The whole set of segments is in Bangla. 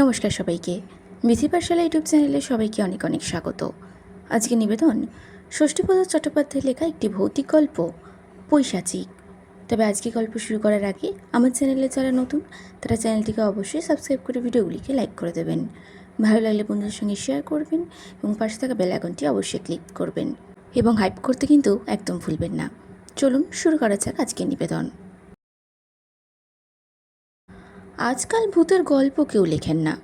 নমস্কার সবাইকে। বিধি পাঠশালা ইউটিউব চ্যানেলে সবাইকে অনেক অনেক স্বাগত। আজকে নিবেদন, ষষ্ঠীপদ চট্টোপাধ্যায়ের লেখা একটি ভৌতিক গল্প, পৈশাচিক। তবে আজকে গল্প শুরু করার আগে আমার চ্যানেলে যারা নতুন, তারা চ্যানেলটিকে অবশ্যই সাবস্ক্রাইব করে ভিডিওগুলিকে লাইক করে দেবেন। ভালো লাগলে বন্ধুদের সঙ্গে শেয়ার করবেন এবং পাশে থাকা বেল আইকনটি অবশ্যই ক্লিক করবেন। এবং হাইপ করতে কিন্তু একদম ভুলবেন না। চলুন শুরু করা যাক আজকের নিবেদন। আজকাল ভূতের গল্প কেউ লেখেন না।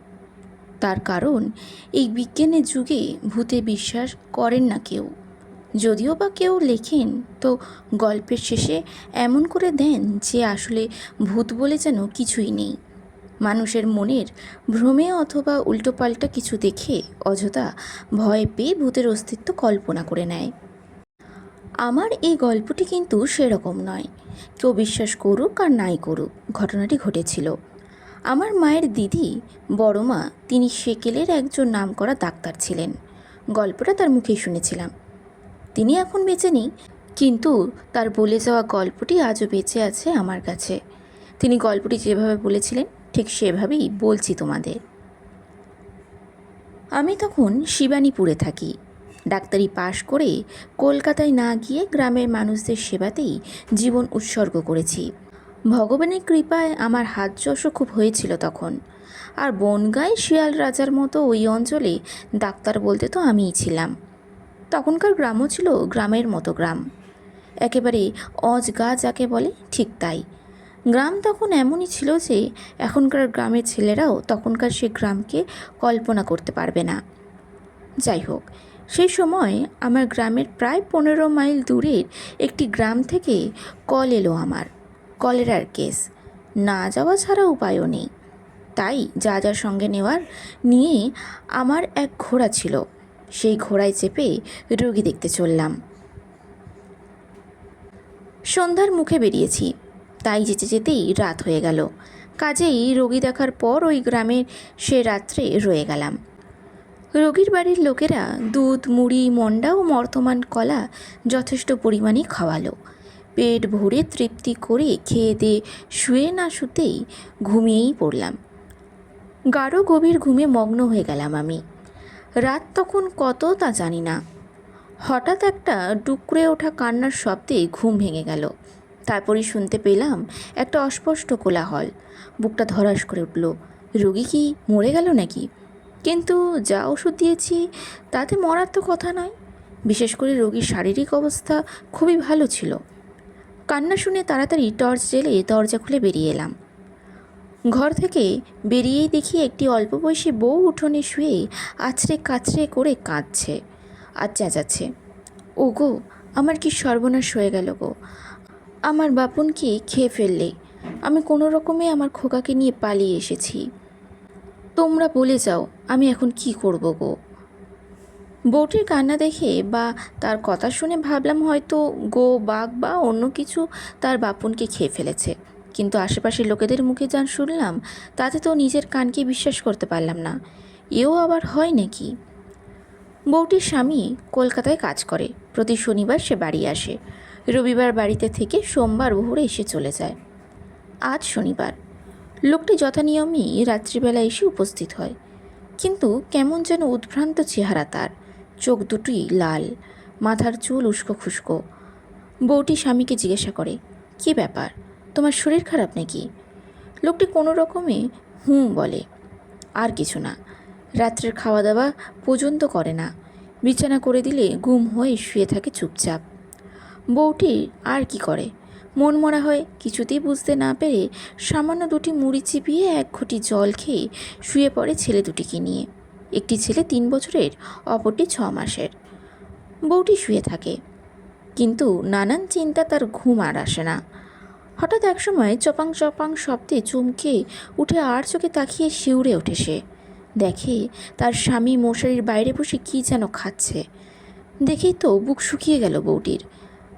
তার কারণ, এই বিজ্ঞানের যুগে ভূতে বিশ্বাস করেন না কেউ। যদিও বা কেউ লেখেন, তো গল্পের শেষে এমন করে দেন যে আসলে ভূত বলে যেন কিছুই নেই। মানুষের মনের ভ্রমে অথবা উল্টোপাল্টা কিছু দেখে অযথা ভয় পেয়ে ভূতের অস্তিত্ব কল্পনা করে নেয়। আমার এই গল্পটি কিন্তু সেরকম নয়। কেউ বিশ্বাস করুক আর নাই করুক, ঘটনাটি ঘটেছিল। আমার মায়ের দিদি, বড় মা, তিনি সেকেলের একজন নামকরা ডাক্তার ছিলেন। গল্পটা তার মুখেই শুনেছিলাম। তিনি এখন বেঁচে নেই, কিন্তু তার বলে যাওয়া গল্পটি আজও বেঁচে আছে আমার কাছে। তিনি গল্পটি যেভাবে বলেছিলেন, ঠিক সেভাবেই বলছি তোমাদের। আমি তখন শিবানীপুরে থাকি। ডাক্তারি পাশ করে কলকাতায় না গিয়ে গ্রামের মানুষদের সেবাতেই জীবন উৎসর্গ করেছি। ভগবানের কৃপায় আমার হাত যশও খুব হয়েছিল তখন। আর বনগাঁয় শিয়াল রাজার মতো ওই অঞ্চলে ডাক্তার বলতে তো আমিই ছিলাম। তখনকার গ্রামও ছিল গ্রামের মতো গ্রাম। একেবারে অজ গা যাকে বলে ঠিক তাই। গ্রাম তখন এমনই ছিল যে এখনকার গ্রামের ছেলেরাও তখনকার সে গ্রামকে কল্পনা করতে পারবে না। যাই হোক, সেই সময় আমার গ্রামের প্রায় পনেরো মাইল দূরের একটি গ্রাম থেকে কল এলো আমার। কলেরার কেস। না যাওয়া ছাড়া উপায়ও নেই। তাই যা যা সঙ্গে নেওয়ার নিয়ে আমার এক ঘোড়া ছিল। সেই ঘোড়ায় চেপে রোগী দেখতে চললাম। সন্ধ্যার মুখে বেরিয়েছি। তাই যেতে যেতেই রাত হয়ে গেল। কাজেই রোগী দেখার পর ওই গ্রামে সে রাত্রে রয়ে গেলাম। রোগীর বাড়ির লোকেরা দুধ, মুড়ি, মন্ডা ও মর্তমান কলা যথেষ্ট পরিমাণে খাওয়ালো। পেট ভরে তৃপ্তি করে খেয়ে দিয়ে শুয়ে না শুতেই ঘুমিয়েই পড়লাম। গাঢ় গভীর ঘুমে মগ্ন হয়ে গেলাম আমি। রাত তখন কত তা জানি না। হঠাৎ একটা ডুকরে ওঠা কান্নার শব্দে ঘুম ভেঙে গেল। তারপরে শুনতে পেলাম একটা অস্পষ্ট কোলাহল। বুকটা ধরাস করে উঠল। রোগী কি মরে গেল নাকি? কিন্তু যা ওষুধ দিয়েছি, তাতে মরার তো কথা নয়। বিশেষ করে রোগীর শারীরিক অবস্থা খুবই ভালো ছিল। কান্না শুনে তাড়াতাড়ি টর্চ জেলে দরজা খুলে বেরিয়ে এলাম। ঘর থেকে বেরিয়েই দেখি একটি অল্প বয়সী বউ উঠোনে শুয়ে আছড়ে কাছড়ে করে কাঁদছে আর চেঁচাচ্ছে। ও গো আমার কি সর্বনাশ হয়ে গেল গো। আমার বাপনকে খেয়ে ফেললে। আমি কোনো রকমে আমার খোকাকে নিয়ে পালিয়ে এসেছি। তোমরা বলে যাও, আমি এখন কি করব গো। বউটির কান্না দেখে বা তার কথা শুনে ভাবলাম হয়তো গো, বাঘ বা অন্য কিছু তার বাপনকে খেয়ে ফেলেছে। কিন্তু আশেপাশের লোকেদের মুখে যান শুনলাম, তাতে তো নিজের কানকে বিশ্বাস করতে পারলাম না। এও আবার হয় নাকি? বউটির স্বামী কলকাতায় কাজ করে। প্রতি শনিবার সে বাড়ি আসে। রবিবার বাড়িতে থেকে সোমবার ভোরে এসে চলে যায়। আজ শনিবার। লোকটি যথানিয়মেই রাত্রিবেলা এসে উপস্থিত হয়। কিন্তু কেমন যেন উদ্ভ্রান্ত চেহারা তার। চোখ দুটোই লাল, মাথার চুল উস্কো খুস্কো। বউটি স্বামীকে জিজ্ঞাসা করে, কি ব্যাপার? তোমার শরীর খারাপ নাকি? লোকটি কোনো রকমে হুঁ বলে। আর কিছু না। রাত্রের খাওয়া দাওয়া পর্যন্ত করে না। বিছানা করে দিলে ঘুম হয়ে শুয়ে থাকে চুপচাপ। বউটি আর কি করে? মন মরা হয়, কিছুতেই বুঝতে না পেরে সামান্য দুটি মুড়ি চিপিয়ে এক ঘটি জল খেয়ে শুয়ে পড়ে ছেলে দুটিকে নিয়ে। একটি ছেলে তিন বছরের, অপরটি ছ মাসের। বউটি শুয়ে থাকে। কিন্তু নানান চিন্তা তার ঘুম আর আসে না। হঠাৎ একসময় চপাং চপাং শব্দে চমকে উঠে আর চোখে তাকিয়ে শিউরে ওঠে সে। দেখে তার স্বামী মশারির বাইরে বসে কী যেন খাচ্ছে। দেখেই তো বুক শুকিয়ে গেল বউটির।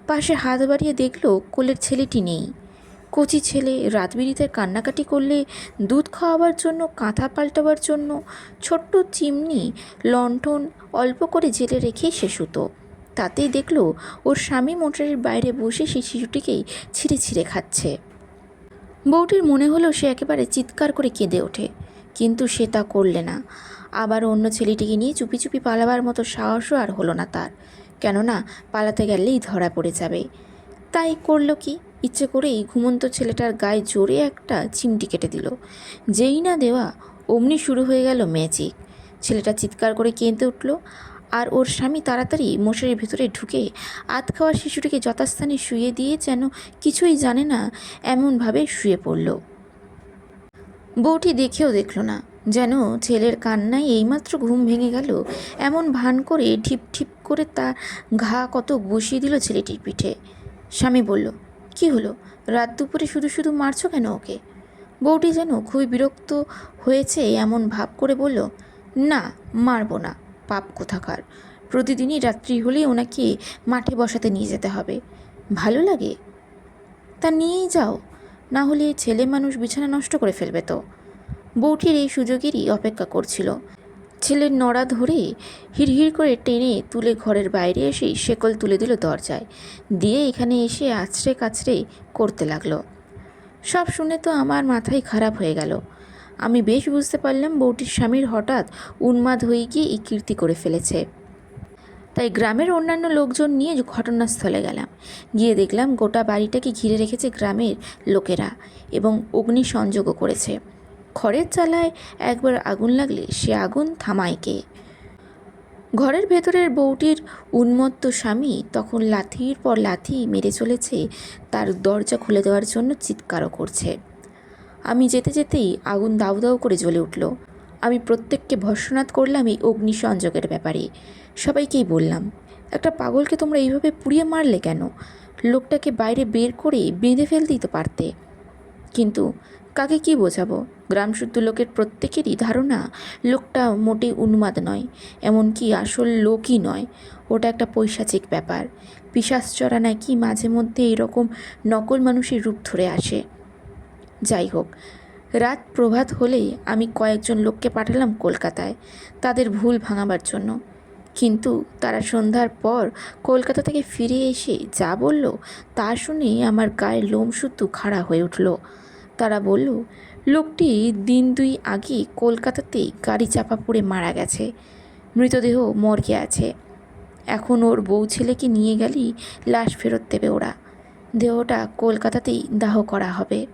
পাশে হাত বাড়িয়ে দেখল কোলের ছেলেটি নেই। কচি ছেলে রাতবিরিতে কান্নাকাটি করলে দুধ খাওয়াবার জন্য, কাঁথা পাল্টাবার জন্য ছোট্ট চিমনি লণ্ঠন অল্প করে জেলে রেখে সে শুতো। তাতেই দেখল ওর স্বামী মোটরের বাইরে বসে সেই শিশুটিকেই ছিঁড়ে ছিঁড়ে খাচ্ছে। বউটির মনে হলো সে একেবারে চিৎকার করে কেঁদে ওঠে, কিন্তু সে তা করলে না। আবার অন্য ছেলেটিকে নিয়ে চুপি চুপি পালাবার মতো সাহসও আর হলো না তার। কেননা পালাতে গেলেই ধরা পড়ে যাবে। তাই করল কি? ইচ্ছে করেই ঘুমন্ত ছেলেটার গায়ে জোরে একটা চিমটি কেটে দিল। যেই না দেওয়া, অমনি শুরু হয়ে গেল ম্যাজিক ছেলেটা চিৎকার করে কেঁদে উঠল, আর ওর স্বামী তাড়াতাড়ি মশারির ভিতরে ঢুকে আত খাওয়া শিশুটিকে যথাস্থানে শুয়ে দিয়ে যেন কিছুই জানে না, এমনভাবে শুয়ে পড়ল। বউটি দেখেও দেখল না, যেন ছেলের কান্নায় এইমাত্র ঘুম ভেঙে গেল, এমন ভান করে ঠিপ ঠিপ করে তার ঘা কত বসিয়ে দিল ছেলেটির পিঠে। স্বামী বলল কি হলো? রাত দুপুরে শুধু শুধু মারছো কেন ওকে? বউটি যেন খুবই বিরক্ত হয়েছে এমন ভাব করে বলল, না, মারবো না। পাপ কোথাকার? প্রতিদিনই রাত্রি হলেই ওনাকে মাঠে বসাতে নিয়ে যেতে হবে। ভালো লাগে? তা নিয়েই যাও। না হলে ছেলে মানুষ বিছানা নষ্ট করে ফেলবে তো। বউটির এই সুযোগেরই অপেক্ষা করছিল। ছেলের নড়া ধরে হিড়হিড় করে টেনে তুলে ঘরের বাইরে এসেই শেকল তুলে দিল দরজায়। দিয়ে এখানে এসে আছড়ে কাছড়ে করতে লাগল। সব শুনে তো আমার মাথায় খারাপ হয়ে গেল। আমি বেশ বুঝতে পারলাম বউটির স্বামীর হঠাৎ উন্মাদ হয়ে গিয়ে এই কীর্তি করে ফেলেছে। তাই গ্রামের অন্যান্য লোকজন নিয়ে ঘটনাস্থলে গেলাম। গিয়ে দেখলাম গোটা বাড়িটাকে ঘিরে রেখেছে গ্রামের লোকেরা এবং অগ্নি সংযোগও করেছে। খড়ের চালায় একবার আগুন লাগলে সে আগুন থামায় কে? ঘরের ভেতরের বউটির উন্মত্ত স্বামী তখন লাথির পর লাথি মেরে চলেছে, তার দরজা খুলে দেওয়ার জন্য চিৎকারও করছে। আমি যেতে যেতেই আগুন দাউ দাউ করে জ্বলে উঠল। আমি প্রত্যেককে ভর্ষণাৎ করলাম এই অগ্নি সংযোগের ব্যাপারে। সবাইকেই বললাম, একটা পাগলকে তোমরা এইভাবে পুড়িয়ে মারলে কেন? লোকটাকে বাইরে বের করে বেঁধে ফেলতেই তো পারতে। কিন্তু কাকে কি বোঝাবো? গ্রামশুদ্ধ লোকের প্রত্যেকেরই ধারণা, লোকটা মোটেই উন্মাদ নয়, এমনকি আসল লোকই নয়। ওটা একটা পৈশাচিক ব্যাপার। পিসাসচরা নাকি মাঝে মধ্যে এরকম নকল মানুষের রূপ ধরে আসে। যাই হোক, রাত প্রভাত হলেই আমি কয়েকজন লোককে পাঠালাম কলকাতায়, তাদের ভুল ভাঙাবার জন্য। কিন্তু তারা সন্ধ্যার পর কলকাতা থেকে ফিরে এসে যা বলল, তা শুনে আমার গায়ের লোম শুদ্ধ খাড়া হয়ে উঠল। তারা বলল, লোকটি দিন দুই আগে কলকাতাতেই গাড়ি চাপা পড়ে মারা গেছে। মৃতদেহ মর্গে আছে। এখন ওর বউ ছেলেকে নিয়ে গেলেই লাশ ফেরত দেবে ওরা। দেহটা কলকাতাতেই দাহ করা হবে।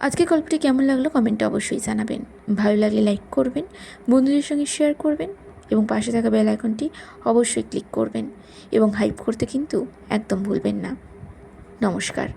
আজকে গল্পটি কেমন লাগল কমেন্টে অবশ্যই জানাবেন। ভালো লাগলে লাইক করবেন, বন্ধুদের সঙ্গে শেয়ার করবেন এবং পাশে থাকা বেল আইকনটি অবশ্যই ক্লিক করবেন এবং হাইপ করতে কিন্তু একদম ভুলবেন না। নমস্কার।